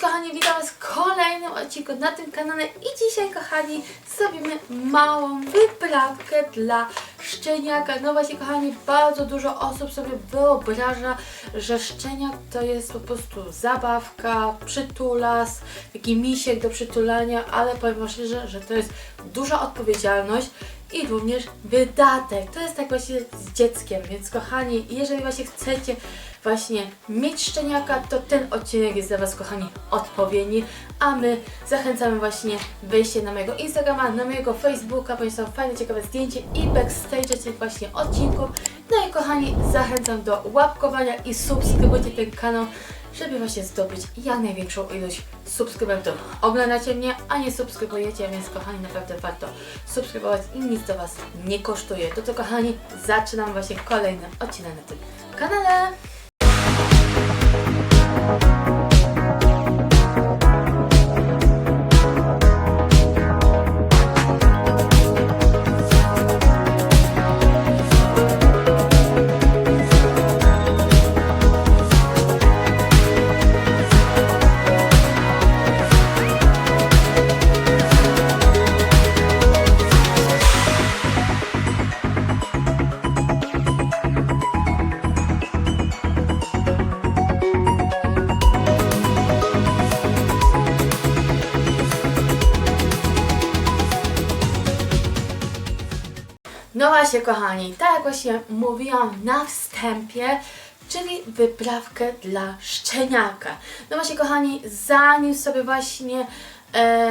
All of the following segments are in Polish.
Kochani, witam Was w kolejnym odcinku na tym kanale i dzisiaj, kochani, zrobimy małą wyprawkę dla szczeniaka. No właśnie, kochani, bardzo dużo osób sobie wyobraża, że szczeniak to jest po prostu zabawka, przytulas, taki misiek do przytulania, ale powiem Wam szczerze, że to jest duża odpowiedzialność i również wydatek. To jest tak właśnie z dzieckiem, więc kochani, jeżeli właśnie chcecie właśnie mieć szczeniaka, to ten odcinek jest dla Was, kochani, odpowiedni, a my zachęcamy właśnie wejście na mojego Instagrama, na mojego Facebooka, ponieważ są fajne, ciekawe zdjęcie i backstage tych właśnie odcinków. No i kochani, zachęcam do łapkowania i subskrybowania ten kanał, żeby właśnie zdobyć jak największą ilość subskrybentów. Oglądacie mnie, a nie subskrybujecie, więc kochani, naprawdę warto subskrybować i nic do Was nie kosztuje. To to kochani, zaczynam właśnie kolejny odcinek na tym kanale. Kochani, tak jak właśnie mówiłam na wstępie, czyli wyprawkę dla szczeniaka. No właśnie, kochani, zanim sobie właśnie e,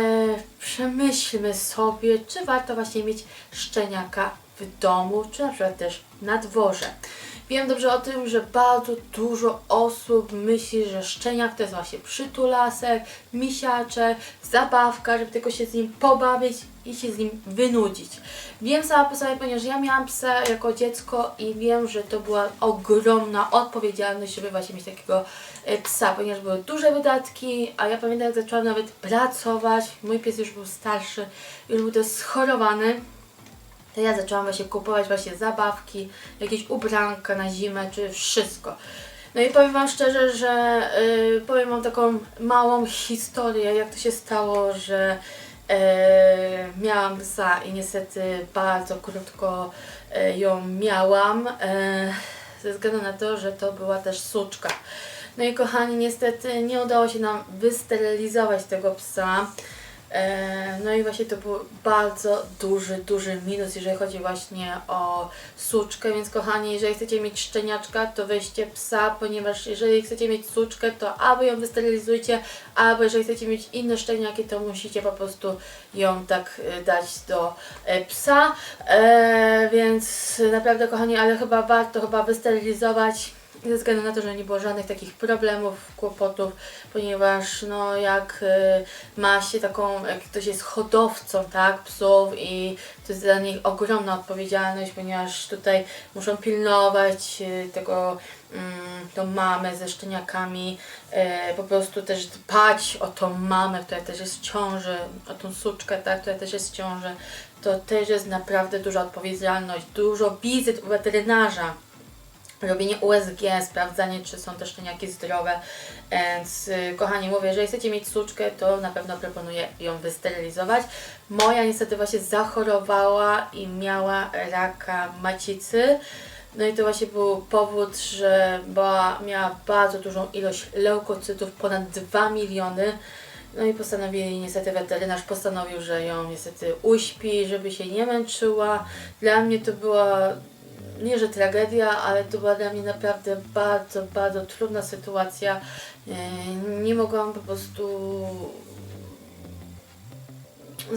przemyślmy sobie, czy warto właśnie mieć szczeniaka w domu, czy na przykład też na dworze. Wiem dobrze o tym, że bardzo dużo osób myśli, że szczeniak to jest właśnie przytulasek, misiaczek, zabawka, żeby tylko się z nim pobawić i się z nim wynudzić. Wiem sama po sobie, ponieważ ja miałam psa jako dziecko i wiem, że to była ogromna odpowiedzialność, żeby właśnie mieć takiego e, psa, ponieważ były duże wydatki, a ja pamiętam jak zaczęłam nawet pracować, mój pies już był starszy, już był też schorowany, to ja zaczęłam właśnie kupować właśnie zabawki, jakieś ubranka na zimę, czy wszystko. No i powiem Wam szczerze, że y, powiem Wam taką małą historię, jak to się stało, że y, miałam psa i niestety bardzo krótko y, ją miałam, y, ze względu na to, że to była też suczka. No i kochani, niestety nie udało się nam wysterylizować tego psa. E, No i właśnie to był bardzo duży, duży minus, jeżeli chodzi właśnie o suczkę, więc kochani, jeżeli chcecie mieć szczeniaczka, to weźcie psa, ponieważ jeżeli chcecie mieć suczkę, to albo ją wysterylizujcie, albo jeżeli chcecie mieć inne szczeniaki, to musicie po prostu ją tak e, dać do e, psa, e, więc naprawdę kochani, ale chyba warto chyba wysterylizować ze względu na to, że nie było żadnych takich problemów, kłopotów, ponieważ no jak y, ma się taką, jak ktoś jest hodowcą, tak, psów i to jest dla nich ogromna odpowiedzialność, ponieważ tutaj muszą pilnować y, tego, mm, tą mamę ze szczeniakami, y, po prostu też dbać o tą mamę, która też jest w ciąży, o tą suczkę, tak, która też jest w ciąży, to też jest naprawdę duża odpowiedzialność, dużo wizyt u weterynarza robienie USG, sprawdzanie, czy są te szczeniaki zdrowe. Więc y, kochani, mówię, jeżeli chcecie mieć suczkę, to na pewno proponuję ją wysterylizować. Moja niestety właśnie zachorowała i miała raka macicy. No i to właśnie był powód, że była, miała bardzo dużą ilość leukocytów, ponad 2 miliony. No i postanowili, niestety weterynarz postanowił, że ją niestety uśpi, żeby się nie męczyła. Dla mnie to była nie że tragedia, ale to była dla mnie naprawdę bardzo, bardzo trudna sytuacja. E, Nie mogłam po prostu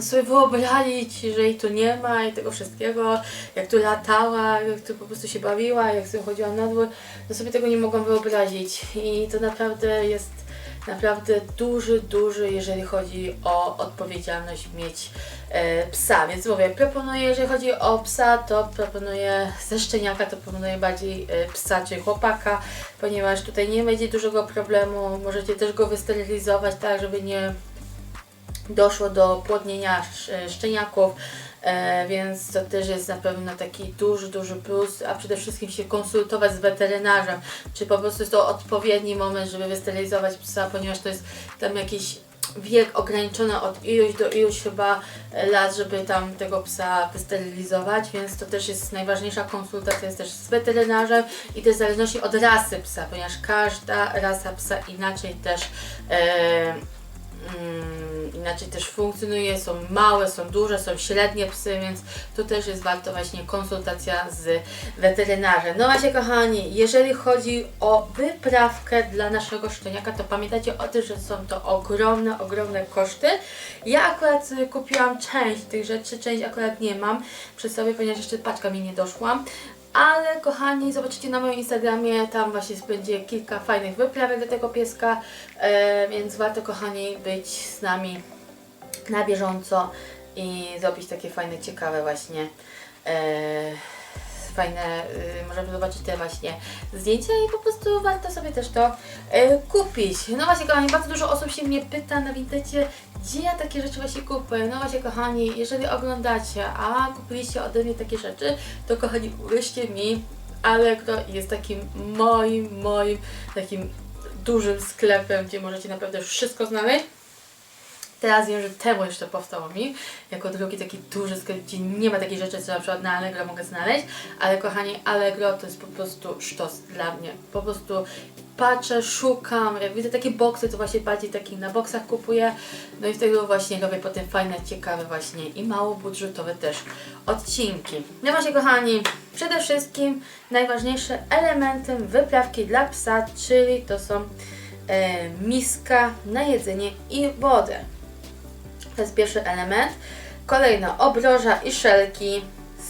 sobie wyobrazić, że jej tu nie ma i tego wszystkiego, jak tu latała, jak tu po prostu się bawiła, jak sobie chodziła na dwór, no sobie tego nie mogłam wyobrazić i to naprawdę jest naprawdę duży, duży, jeżeli chodzi o odpowiedzialność mieć e, psa. Więc mówię, proponuję, jeżeli chodzi o psa, to proponuję ze szczeniaka, to proponuję bardziej e, psa czy chłopaka, ponieważ tutaj nie będzie dużego problemu. Możecie też go wysterylizować, tak, żeby nie doszło do płodnienia sz- szczeniaków. E, więc to też jest na pewno taki duży, duży plus, a przede wszystkim się konsultować z weterynarzem, czy po prostu jest to odpowiedni moment, żeby wysterylizować psa, ponieważ to jest tam jakiś wiek ograniczony od iluś do iluś chyba lat, żeby tam tego psa wysterylizować, więc to też jest najważniejsza konsultacja jest też z weterynarzem i też w zależności od rasy psa, ponieważ każda rasa psa inaczej też e, mm, inaczej też funkcjonuje, są małe, są duże, są średnie psy, więc tu też jest warto właśnie konsultacja z weterynarzem. No właśnie kochani, jeżeli chodzi o wyprawkę dla naszego szczeniaka, to pamiętajcie o tym, że są to ogromne, ogromne koszty. Ja akurat y, kupiłam część tych rzeczy, część akurat nie mam przy sobie, ponieważ jeszcze paczka mi nie doszła. Ale kochani, zobaczycie na moim Instagramie, tam właśnie będzie kilka fajnych wyprawek dla tego pieska, e, więc warto kochani być z nami na bieżąco i zrobić takie fajne, ciekawe właśnie e, fajne, y, możemy zobaczyć te właśnie zdjęcia i po prostu warto sobie też to e, kupić. No właśnie kochani, bardzo dużo osób się mnie pyta na Vintage, gdzie ja takie rzeczy właśnie kupuję. No właśnie kochani, jeżeli oglądacie, a kupiliście ode mnie takie rzeczy, to kochani uwierzcie mi, Allegro jest takim moim, moim takim dużym sklepem, gdzie możecie naprawdę wszystko znaleźć. Teraz wiem, że temu jeszcze powstało mi, jako drugi taki duży sklep, gdzie nie ma takiej rzeczy, co na przykład na Allegro mogę znaleźć, ale kochani, Allegro to jest po prostu sztos dla mnie. Po prostu patrzę, szukam, jak widzę takie boksy, to właśnie bardziej takich na boksach kupuję, no i wtedy właśnie robię potem fajne, ciekawe właśnie i mało budżetowe też odcinki. No właśnie kochani, przede wszystkim najważniejszym elementem wyprawki dla psa, czyli to są e, miska na jedzenie i wodę. To jest pierwszy element. Kolejno obroża i szelki,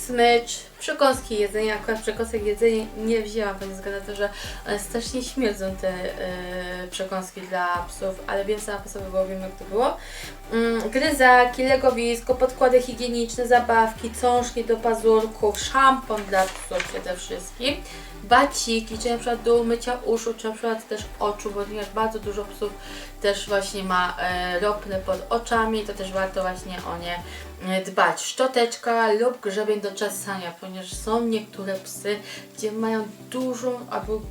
smycz, przekąski jedzenia. Akurat przekąsek jedzenia nie wzięłam, ze względu na to, że one strasznie śmierdzą te yy, przekąski dla psów, ale wiem sama po sobie, bo wiem jak to było. Mm, gryzaki, legowisko, podkłady higieniczne, zabawki, cążki do pazurków, szampon dla psów przede wszystkim baciki, czy na przykład do umycia uszu, czy na przykład też oczu, ponieważ bardzo dużo psów też właśnie ma e, ropny pod oczami, to też warto właśnie o nie e, dbać. Szczoteczka lub grzebień do czesania, ponieważ są niektóre psy, gdzie mają dużą albo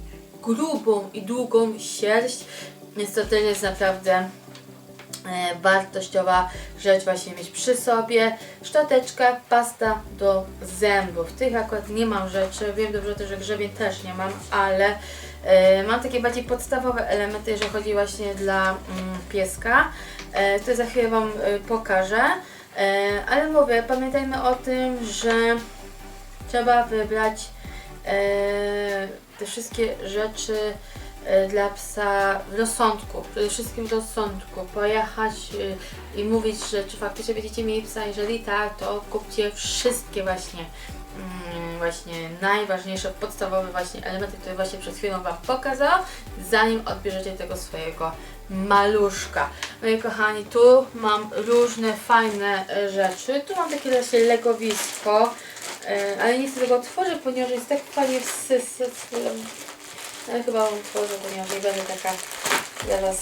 grubą i długą sierść, więc to też jest naprawdę wartościowa rzecz właśnie mieć przy sobie. Szczoteczka, pasta do zębów. Tych akurat nie mam rzeczy. Wiem dobrze że grzebień też nie mam, ale e, mam takie bardziej podstawowe elementy, jeżeli chodzi właśnie dla mm, pieska. E, to za chwilę Wam e, pokażę. E, ale mówię, pamiętajmy o tym, że trzeba wybrać e, te wszystkie rzeczy e, dla psa w rozsądku, przede wszystkim w rozsądku, pojechać e, i mówić, że czy faktycznie będziecie mieli psa, jeżeli tak, to kupcie wszystkie właśnie mm, właśnie najważniejsze, podstawowe właśnie elementy, które właśnie przed chwilą Wam pokazałam, zanim odbierzecie tego swojego maluszka. No i kochani, tu mam różne fajne e, rzeczy. Tu mam takie właśnie legowisko, e, ale nie chcę tego otworzyć, ponieważ jest tak fajnie wsysy. Ale chyba ją otworzę, ponieważ nie będę taka zaraz...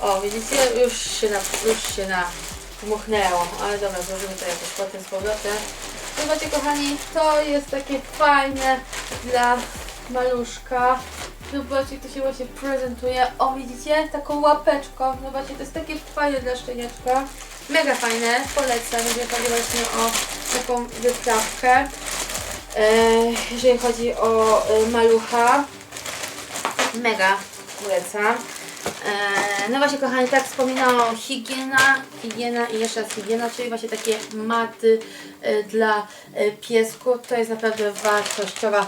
O, widzicie? Już się na... Już się na dmuchnęło, ale dobra, złożymy to jakoś potem z powrotem. Zobaczcie kochani, to jest takie fajne dla maluszka. Zobaczcie, to się właśnie prezentuje. O, widzicie? Taką łapeczką. Zobaczcie, to jest takie fajne dla szczeniaczka. Mega fajne, polecam, jeżeli chodzi właśnie o taką wyprawkę. E, jeżeli chodzi o e, malucha. Mega polecam. E, No właśnie kochani, tak wspominałam, higiena, higiena i jeszcze raz higiena, czyli właśnie takie maty e, dla e, piesków. To jest naprawdę wartościowa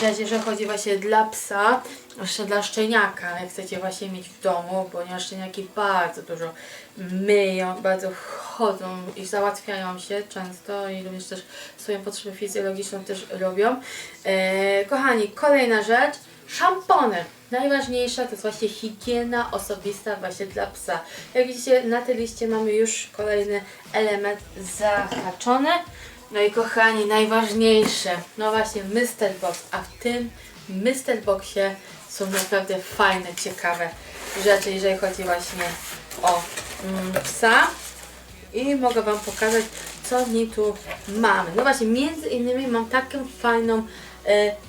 rzecz, jeżeli chodzi właśnie dla psa, jeszcze dla szczeniaka, jak chcecie właśnie mieć w domu, ponieważ szczeniaki bardzo dużo myją, bardzo chodzą i załatwiają się często i również też swoją potrzebę fizjologiczną też robią. Kochani, kolejna rzecz, szampony. Najważniejsza to jest właśnie higiena osobista właśnie dla psa. Jak widzicie na tej liście mamy już kolejny element zahaczony. No i kochani, najważniejsze, no właśnie Mr. Box, a w tym Mr. Boxie są naprawdę fajne, ciekawe rzeczy, jeżeli chodzi właśnie o mm, psa. I mogę Wam pokazać, co mi tu mamy. No właśnie, między innymi mam taką fajną,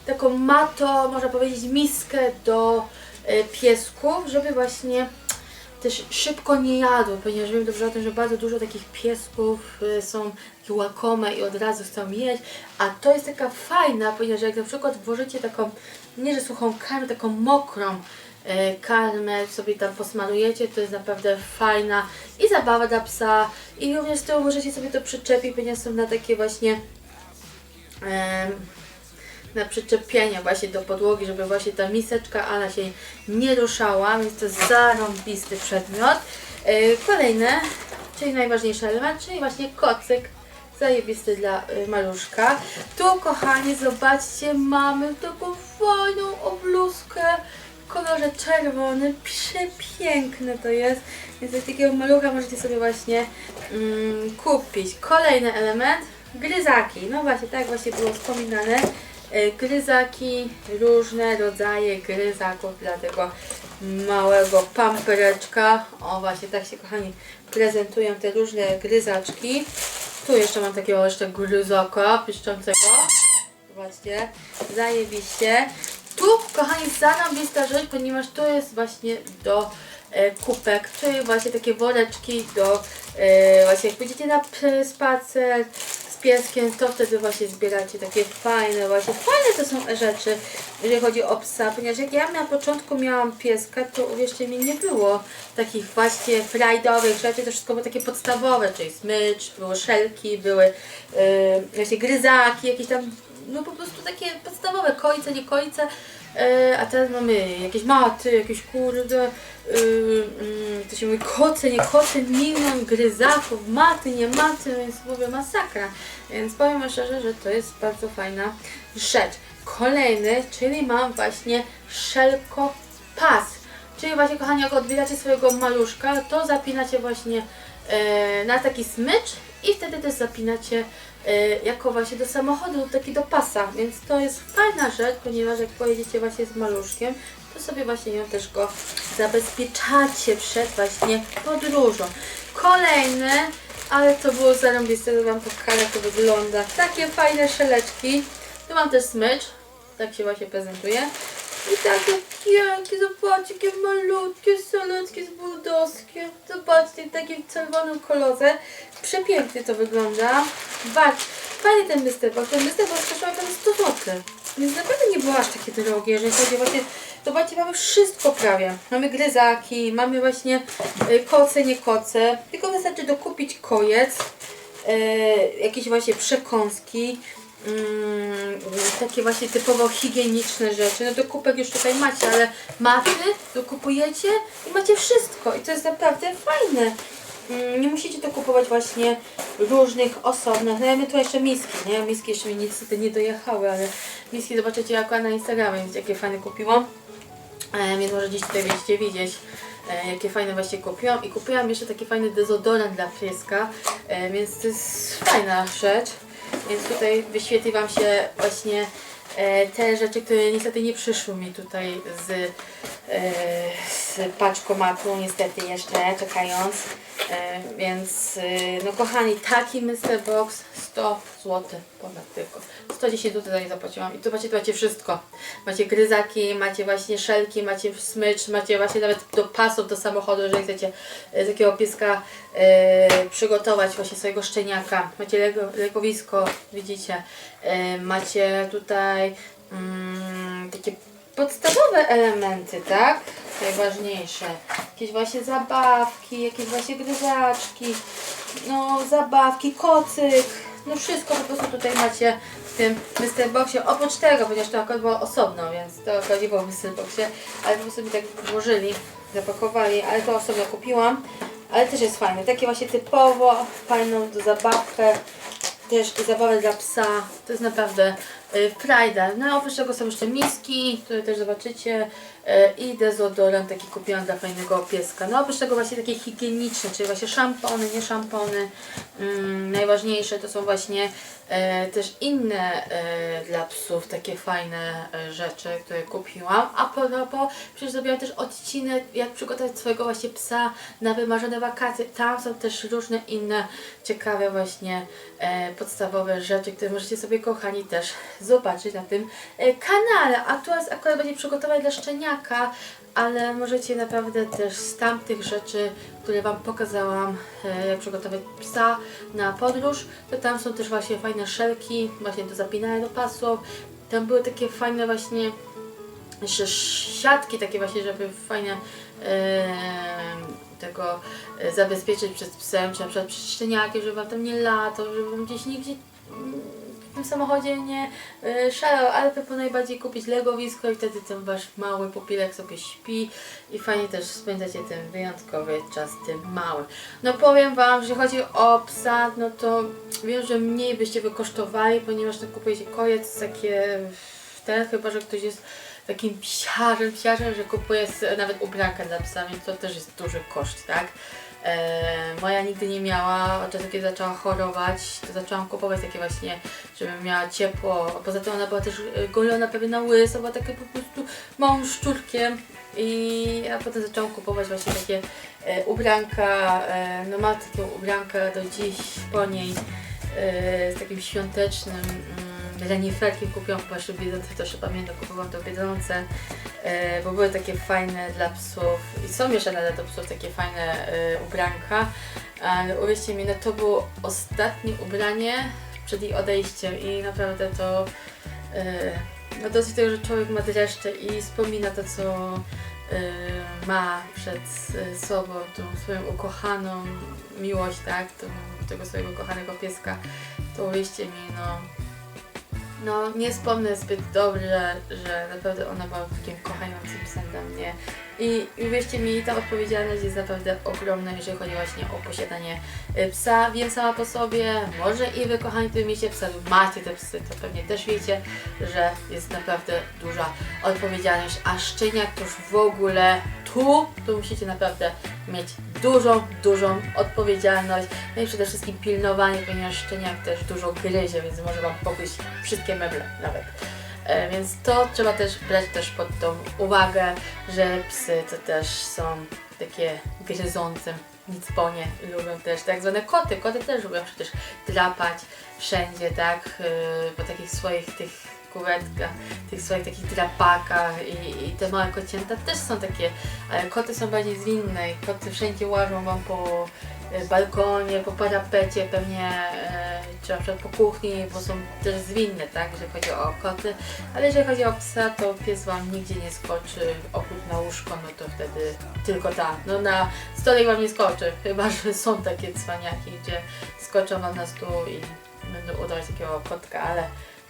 taką mato, można powiedzieć, miskę do e, piesków, żeby właśnie też szybko nie jadły, ponieważ wiem dobrze o tym, że bardzo dużo takich piesków y, są łakome i od razu chcą jeść, a to jest taka fajna, ponieważ jak na przykład włożycie taką, nie że suchą karmę, taką mokrą karmę sobie tam posmarujecie, to jest naprawdę fajna i zabawa dla psa i również z tyłu możecie sobie to przyczepić, ponieważ są na takie właśnie na przyczepienie właśnie do podłogi, żeby właśnie ta miseczka Ala się nie ruszała, więc to jest zarąbisty przedmiot. Yy, Kolejne, czyli najważniejszy element, czyli właśnie kocyk zajebisty dla y, maluszka. Tu kochani, zobaczcie, mamy taką fajną obluzkę w kolorze czerwonym, przepiękne to jest, więc takiego malucha możecie sobie właśnie mm, kupić. Kolejny element, gryzaki, no właśnie, tak właśnie było wspominane, E, gryzaki, różne rodzaje gryzaków dla tego małego pampereczka. O właśnie, tak się kochani prezentują te różne gryzaczki. Tu jeszcze mam takiego jeszcze gryzaka piszczącego. Zobaczcie, zajebiście. Tu, kochani, zarąbista rzecz, ponieważ to jest właśnie do e, kupek, czyli właśnie takie woreczki do, e, właśnie jak pójdziecie na spacer pieskiem, to wtedy właśnie zbieracie takie fajne, właśnie fajne to są rzeczy, jeżeli chodzi o psa, ponieważ jak ja na początku miałam pieska, to uwierzcie mi, nie było takich właśnie frajdowych rzeczy, to wszystko było takie podstawowe, czyli smycz, były szelki, były e, właśnie gryzaki, jakieś tam no po prostu takie podstawowe kojce, nie kojce, a teraz mamy jakieś maty, jakieś kurde, e, mm, to się mówi koce, nie koce, milion gryzaków, maty, nie maty, więc mówię masakra. Więc powiem szczerze, że to jest bardzo fajna rzecz. Kolejny, czyli mam właśnie szelko pas. Czyli właśnie kochani, jak odbieracie swojego maluszka, to zapinacie właśnie e, na taki smycz i wtedy też zapinacie e, jako właśnie do samochodu, taki do pasa, więc to jest fajna rzecz, ponieważ jak pojedziecie właśnie z maluszkiem, to sobie właśnie ją też go zabezpieczacie przed właśnie podróżą. Kolejne, ale to było zarąbiste, to Wam pokażę jak to wygląda. Takie fajne szeleczki. Tu mam też smycz, tak się właśnie prezentuje. I takie pięknie, zobaczcie, jakie malutkie, solutkie, buldowskie. Zobaczcie, takie w czerwonym kolorze. Przepięknie to wygląda. Zobacz, fajny ten mysterbox. Ten mysterbox kosztował tam 100 zł. Więc naprawdę nie było aż takie drogie, jeżeli chodzi właśnie... Zobaczcie, mamy wszystko prawie. Mamy gryzaki, mamy właśnie y, koce, nie koce. Tylko wystarczy dokupić kojec, y, jakieś właśnie przekąski, mm, takie właśnie typowo higieniczne rzeczy. No do kupek już tutaj macie, ale maty dokupujecie i macie wszystko. I to jest naprawdę fajne. Mm, Nie musicie to kupować właśnie różnych osobnych. No ja mamy tu jeszcze miski, nie? Miski jeszcze mi niestety nie dojechały, ale miski zobaczycie jak na Instagramie, więc jakie fajne kupiłam. E, więc może dziś tutaj będziecie widzieć, e, jakie fajne właśnie kupiłam. I kupiłam jeszcze taki fajny dezodorant dla pieska, e, więc to jest fajna rzecz. Więc tutaj wyświetli Wam się właśnie e, te rzeczy, które niestety nie przyszły mi tutaj z, e, z paczkomatu, niestety jeszcze czekając. E, więc, e, no kochani, taki Mr. Box 100 zł ponad tylko. 110 zł za nie zapłaciłam. I tu macie, tu macie wszystko. Macie gryzaki, macie właśnie szelki, macie smycz, macie właśnie nawet do pasów do samochodu, jeżeli chcecie e, z takiego pieska e, przygotować właśnie swojego szczeniaka. Macie lego, legowisko, widzicie. Macie tutaj mm, takie podstawowe elementy, tak? Najważniejsze. Jakieś właśnie zabawki, jakieś właśnie gryzaczki, no zabawki, kocyk. No wszystko po prostu tutaj macie w tym Mr. Boxie. Oprócz tego, ponieważ to akurat było osobno, więc to akurat nie było w Mr. Boxie, ale po prostu mi tak włożyli, zapakowali, ale to osobno kupiłam. Ale też jest fajne. Takie właśnie typowo fajną zabawkę też zabawę dla psa. To jest naprawdę y, frajda. No oprócz tego są jeszcze miski, które też zobaczycie. E, i dezodorant taki kupiłam dla fajnego pieska. No oprócz tego właśnie takie higieniczne, czyli właśnie szampony, nie szampony. Mm, najważniejsze to są właśnie e, też inne e, dla psów takie fajne e, rzeczy, które kupiłam. A propos, przecież zrobiłam też odcinek, jak przygotować swojego właśnie psa na wymarzone wakacje. Tam są też różne inne ciekawe właśnie e, podstawowe rzeczy, które możecie sobie kochani też zobaczyć na tym e, kanale. A tu akurat będzie przygotować dla szczeniaka, ale możecie naprawdę też z tamtych rzeczy, które Wam pokazałam, e, jak przygotować psa na podróż, to tam są też właśnie fajne szelki, właśnie do zapinania do pasów. Tam były takie fajne właśnie siatki takie właśnie, żeby fajnie em, tego e, zabezpieczyć przed psem, czy na przykład przed szczeniakiem, żeby wam tam nie latał, żeby wam gdzieś nigdzie samochodzie nie e, szalał, ale proponuję bardziej kupić legowisko i wtedy ten wasz mały pupilek sobie śpi i fajnie też spędzacie ten wyjątkowy czas tym małym. No powiem wam, że chodzi o psa, no to wiem, że mniej byście wykosztowali, ponieważ to kupujecie kojec takie ten, chyba że ktoś jest takim psiarzem, psiarzem, że kupuje nawet ubranka dla psa, więc to też jest duży koszt, tak? E, moja nigdy nie miała, od czasu kiedy zaczęła chorować, to zaczęłam kupować takie właśnie, żeby miała ciepło. Poza tym ona była też e, golona prawie na łyso, była takie po prostu małym szczurkiem. I ja potem zaczęłam kupować właśnie takie e, ubranka, no ma takie ubranka do dziś po niej z takim świątecznym reniferkiem kupiłam w Biedronce, to jeszcze pamiętam, kupowałam to w Biedronce, e, bo były takie fajne dla psów i są jeszcze nadal do psów takie fajne e, ubranka, ale uwierzcie mi, no to było ostatnie ubranie przed jej odejściem i naprawdę to e, no dosyć tego, że człowiek ma dreszcze i wspomina to, co ma przed sobą, tą swoją ukochaną miłość, tak, tą, tego swojego kochanego pieska, to uwierzcie mi, no no, nie wspomnę zbyt dobrze, że naprawdę ona była takim kochającym psem dla mnie. I, uwierzcie mi, ta odpowiedzialność jest naprawdę ogromna, jeżeli chodzi właśnie o posiadanie y, psa. Wiem sama po sobie, może i wy kochani, którzy miecie psa lub macie te psy, to pewnie też wiecie, że jest naprawdę duża odpowiedzialność. A szczeniak to już w ogóle tu, tu musicie naprawdę mieć dużą, dużą odpowiedzialność. No i przede wszystkim pilnowanie, ponieważ szczeniak też dużo gryzie, więc może Wam pogryźć wszystkie meble nawet. E, Więc to trzeba też brać też pod tą uwagę, że psy to też są takie gryzące, nic po nie, lubią też tak zwane koty. Koty też lubią przecież drapać wszędzie, tak, yy, po takich swoich tych kuwetkach, tych swoich takich drapakach i, i te małe kocięta też są takie, ale koty są bardziej zwinne i koty wszędzie łażą wam po e, balkonie, po parapecie pewnie, e, czy na przykład po kuchni, bo są też zwinne, tak, jeżeli chodzi o koty, ale jeżeli chodzi o psa, to pies wam nigdzie nie skoczy, oprócz na łóżko, no to wtedy tylko tam, no na stole wam nie skoczy, chyba, że są takie cwaniaki, gdzie skoczą wam na stół i będą udawać takiego kotka, ale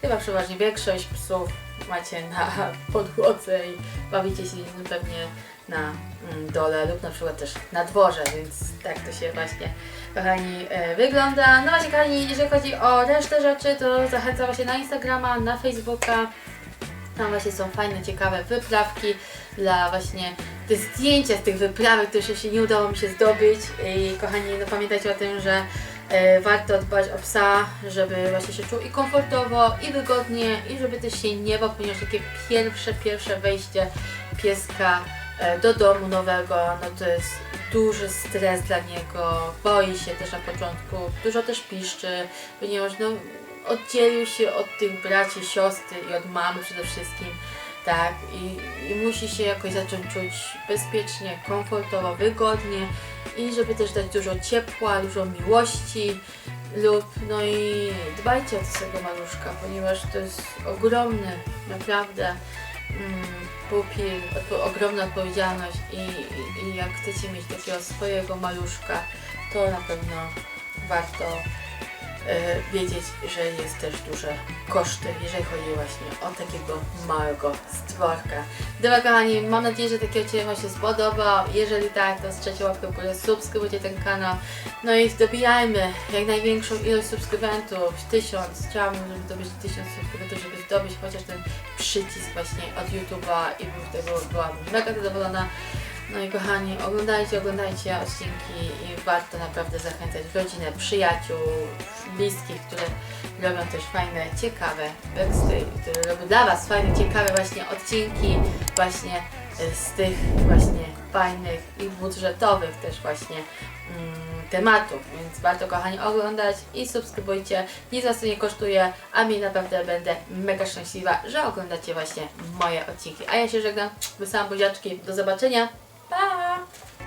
chyba przeważnie większość psów macie na podłodze i bawicie się nimi pewnie na mm, dole lub na przykład też na dworze, więc tak to się właśnie kochani e, wygląda. No właśnie kochani, jeżeli chodzi o resztę rzeczy, to zachęcam właśnie na Instagrama, na Facebooka. Tam właśnie są fajne, ciekawe wyprawki dla właśnie te zdjęcia z tych wyprawek, które jeszcze nie udało mi się zdobyć. I kochani, no pamiętajcie o tym, że warto dbać o psa, żeby właśnie się czuł i komfortowo, i wygodnie, i żeby też się nie bał, ponieważ takie pierwsze, pierwsze wejście pieska e, do domu nowego, no to jest duży stres dla niego, boi się też na początku, dużo też piszczy, ponieważ no, oddzielił się od tych braci, siostry i od mamy przede wszystkim, tak, i, i musi się jakoś zacząć czuć bezpiecznie, komfortowo, wygodnie i żeby też dać dużo ciepła, dużo miłości lub, no i dbajcie o swojego maluszka, ponieważ to jest ogromny, naprawdę mm, pupil, odpo- ogromna odpowiedzialność i, i, i jak chcecie mieć takiego swojego maluszka, to na pewno warto wiedzieć, że jest też duże koszty, jeżeli chodzi właśnie o takiego małego stworka. Dobra kochani, mam nadzieję, że taki odcinek Wam się spodobał. Jeżeli tak, to strzelcie łapkę w górę, subskrybujcie ten kanał. No i dobijajmy jak największą ilość subskrybentów, tysiąc. Chciałabym, żeby zdobyć tysiąc subskrybentów, żeby zdobyć chociaż ten przycisk właśnie od YouTube'a i bym tego była mega zadowolona. No i kochani, oglądajcie, oglądajcie odcinki i warto naprawdę zachęcać rodzinę, przyjaciół, bliskich, które robią też fajne, ciekawe. Teksty, które robią dla Was fajne, ciekawe właśnie odcinki właśnie y, z tych właśnie fajnych i budżetowych też właśnie mm, tematów, więc warto kochani oglądać i subskrybujcie, nic Was to nie kosztuje, a mi naprawdę będę mega szczęśliwa, że oglądacie właśnie moje odcinki. A ja się żegnam, wysłałam buziaczki, do zobaczenia, Bye.